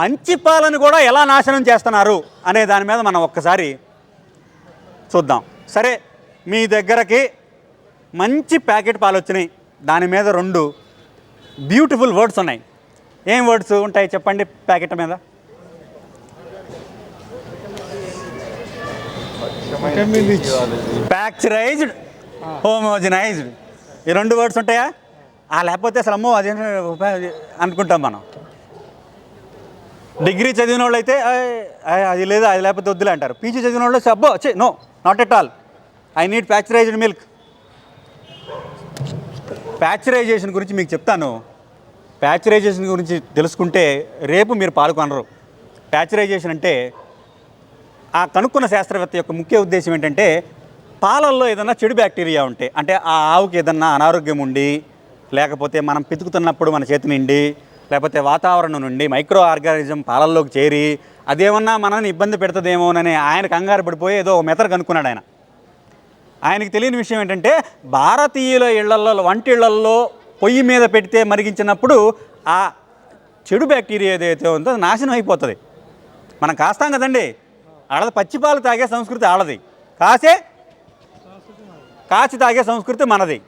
మంచి పాలను కూడా ఎలా నాశనం చేస్తున్నారు అనే దాని మీద మనం ఒక్కసారి చూద్దాం. సరే మీ దగ్గరకి మంచి ప్యాకెట్ పాలు వచ్చినాయి దాని మీద రెండు బ్యూటిఫుల్ వర్డ్స్ ఉన్నాయి. ఏం వర్డ్స్ ఉంటాయి చెప్పండి ప్యాకెట్ మీద? ప్యాక్చరైజ్డ్ హోమోజనైజ్డ్. ఈ రెండు వర్డ్స్ ఉంటాయా? ఆ లేకపోతే అసలు అమ్మో అది అనుకుంటాం మనం. డిగ్రీ చదివిన వాళ్ళు అయితే అది లేదా అది లేకపోతే వద్దులే అంటారు. పీజీ చదివిన వాళ్ళు అబ్బో చే no not at all I need pasteurized milk pasteurization గురించి మీకు చెప్తాను. ప్యాక్చరైజేషన్ గురించి తెలుసుకుంటే రేపు మీరు పాల్గొనరు ప్యాచరైజేషన్ అంటే ఆ కనుక్కున్న శాస్త్రవేత్త యొక్క ముఖ్య ఉద్దేశం ఏంటంటే పాలల్లో ఏదన్నా చెడు బ్యాక్టీరియా ఉంటే అంటే ఆ ఆవుకి ఏదన్నా అనారోగ్యం ఉండి లేకపోతే మనం పితుకుతున్నప్పుడు మన చేతి నిండి లేకపోతే వాతావరణం నుండి మైక్రో ఆర్గానిజం పాలల్లోకి చేరి అదేమన్నా మనల్ని ఇబ్బంది పెడుతుందేమోనని ఆయన కంగారు పడిపోయి ఏదో మెథడ్ కనుక్కున్నాడు ఆయన. ఆయనకి తెలియని విషయం ఏంటంటే భారతీయుల ఇళ్ళలో వంటిళ్ళలో పొయ్యి మీద పెడితే మరిగించినప్పుడు ఆ చెడు బ్యాక్టీరియా ఏదైతే ఉందో నాశనం అయిపోతుంది. మనం కాస్తాం కదండి. ఆడది పచ్చిపాలు తాగే సంస్కృతి ఆడది. కాసే కాచి తాగే సంస్కృతి మనది.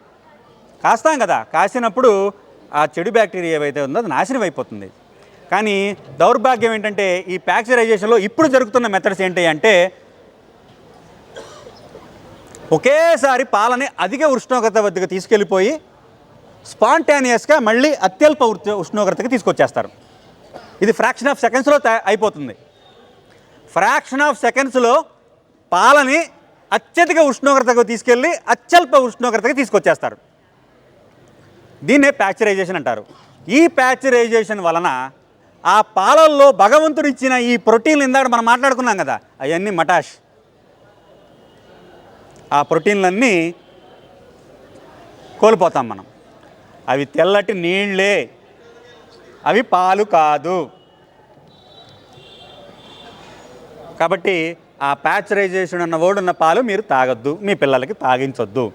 కాస్తాం కదా. కాసినప్పుడు ఆ చెడు బ్యాక్టీరియా ఏవైతే ఉందో అది నాశనం అయిపోతుంది. కానీ దౌర్భాగ్యం ఏంటంటే ఈ ప్యాక్చరైజేషన్లో ఇప్పుడు జరుగుతున్న మెథడ్స్ ఏంటి అంటే ఒకేసారి పాలని అధిక ఉష్ణోగ్రత వద్దకు తీసుకెళ్ళిపోయి స్పాంటానియస్గా మళ్ళీ అత్యల్ప ఉష్ణోగ్రతకి తీసుకొచ్చేస్తారు. ఇది ఫ్రాక్షన్ ఆఫ్ సెకండ్స్లో అయిపోతుంది. ఫ్రాక్షన్ ఆఫ్ సెకండ్స్లో పాలని అత్యధిక ఉష్ణోగ్రతకు తీసుకెళ్ళి అత్యల్ప ఉష్ణోగ్రతకి తీసుకొచ్చేస్తారు. దీన్నే ప్యాక్చరైజేషన్ అంటారు. ఈ ప్యాక్చరైజేషన్ వలన ఆ పాలల్లో భగవంతుడు ఇచ్చిన ఈ ప్రోటీన్లు ఇందాక మనం మాట్లాడుకున్నాం కదా అవన్నీ మటాష్. ఆ ప్రోటీన్లన్నీ కోల్పోతాం మనం. అవి తెల్లటి నీళ్ళే. అవి పాలు కాదు. కాబట్టి ఆ ప్యాచరైజేషన్ అన్న వర్డ్ ఉన్న పాలు మీరు తాగొద్దు మీ పిల్లలకి తాగించొద్దు.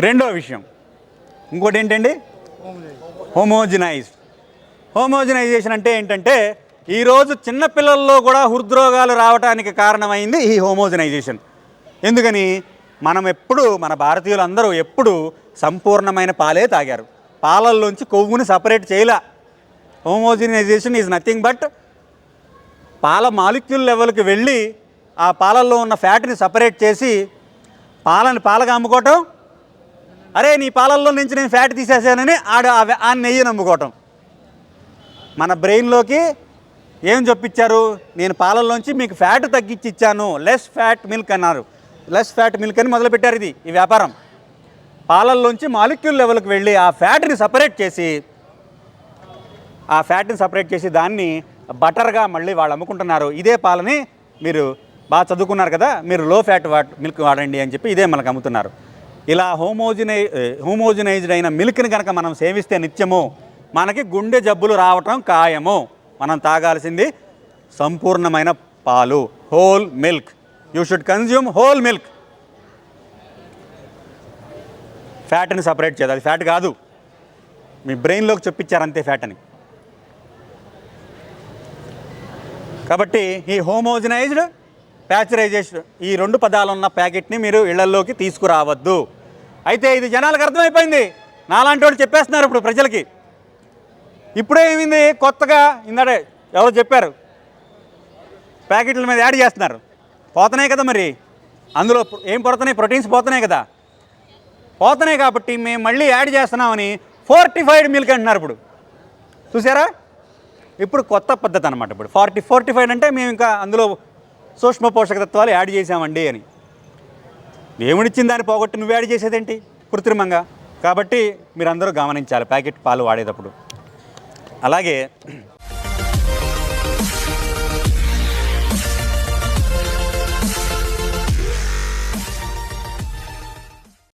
రెండో విషయం. ఇంకోటి ఏంటండి హోమోజినైజ్డ్ హోమోజినైజేషన్ అంటే ఏంటంటే ఈరోజు చిన్నపిల్లల్లో కూడా హృద్రోగాలు రావడానికి కారణమైంది ఈ హోమోజినైజేషన్. ఎందుకని? మనం ఎప్పుడు మన భారతీయులు అందరూ ఎప్పుడు సంపూర్ణమైన పాలే తాగారు. పాలల్లోంచి కొవ్వుని సపరేట్ చేయలే. హోమోజినైజేషన్ ఈజ్ నథింగ్ బట్ పాల మాలిక్యూల్ లెవెల్కి వెళ్ళి ఆ పాలల్లో ఉన్న ఫ్యాట్ని సపరేట్ చేసి పాలని పాలగా అమ్ముకోవటం అరే నీ పాలల్లో నుంచి నేను ఫ్యాట్ తీసేసానని ఆడ ఆ ఆ నెయ్యి నమ్ముకోవటం. మన బ్రెయిన్లోకి ఏం చెప్పించారు నేను పాలల్లోంచి మీకు ఫ్యాట్ తగ్గించి ఇచ్చాను. లెస్ ఫ్యాట్ మిల్క్ అన్నారు. లెస్ ఫ్యాట్ మిల్క్ అని మొదలుపెట్టారు ఇది ఈ వ్యాపారం. పాలల్లోంచి మాలిక్యూల్ లెవెల్కి వెళ్ళి ఆ ఫ్యాట్ని సపరేట్ చేసి ఆ ఫ్యాట్ని సపరేట్ చేసి దాన్ని బటర్గా మళ్ళీ వాళ్ళు అమ్ముకుంటున్నారు. ఇదే పాలని మీరు బాగా చదువుకున్నారు కదా మీరు లో ఫ్యాట్ వాట్ మిల్క్ వాడండి అని చెప్పి ఇదే మనకు అమ్ముతున్నారు. ఇలా హోమోజినై హోమోజినైజ్డ్ అయిన మిల్క్ని కనుక మనం సేవిస్తే నిత్యము మనకి గుండె జబ్బులు రావటం ఖాయము. మనం తాగాల్సింది సంపూర్ణమైన పాలు whole milk. You should consume whole milk. ఫ్యాట్ని separate చేయదు అది ఫ్యాట్ కాదు. మీ బ్రెయిన్లోకి చెప్పించారు అంతే ఫ్యాట్ అని కాబట్టి ఈ హోమోజనైజ్డ్ ప్యాచరైజేషన్ ఈ రెండు పదాలు ఉన్న ప్యాకెట్ని మీరు ఇళ్ళలోకి తీసుకురావద్దు. అయితే ఇది జనాలకు అర్థమైపోయింది. నాలాంటి వాళ్ళు చెప్పేస్తున్నారు ఇప్పుడు ప్రజలకి. ఇప్పుడే ఏమైంది? కొత్తగా ఇందాడే ఎవరో చెప్పారు. ప్యాకెట్ల మీద యాడ్ చేస్తున్నారు. పోతున్నాయి కదా మరి? అందులో ఏం పడుతున్నాయి? ప్రోటీన్స్ పోతున్నాయి కదా. పోతున్నాయి కాబట్టి మేము మళ్ళీ యాడ్ చేస్తున్నామని ఫోర్టిఫైడ్ మిల్క్ అంటున్నారు ఇప్పుడు. చూసారా? ఇప్పుడు కొత్త పద్ధతి అనమాట ఇప్పుడు. ఫార్టీ ఫోర్టిఫైడ్ అంటే మేము ఇంకా అందులో సూక్ష్మ పోషక తత్వాలు యాడ్ చేశామండి అని. దేవుడిచ్చిన దాన్ని పోగొట్టి నువ్వు యాడ్ చేసేదేంటి? కృత్రిమంగా. కాబట్టి మీరందరూ గమనించాలి ప్యాకెట్ పాలు వాడేటప్పుడు. అలాగే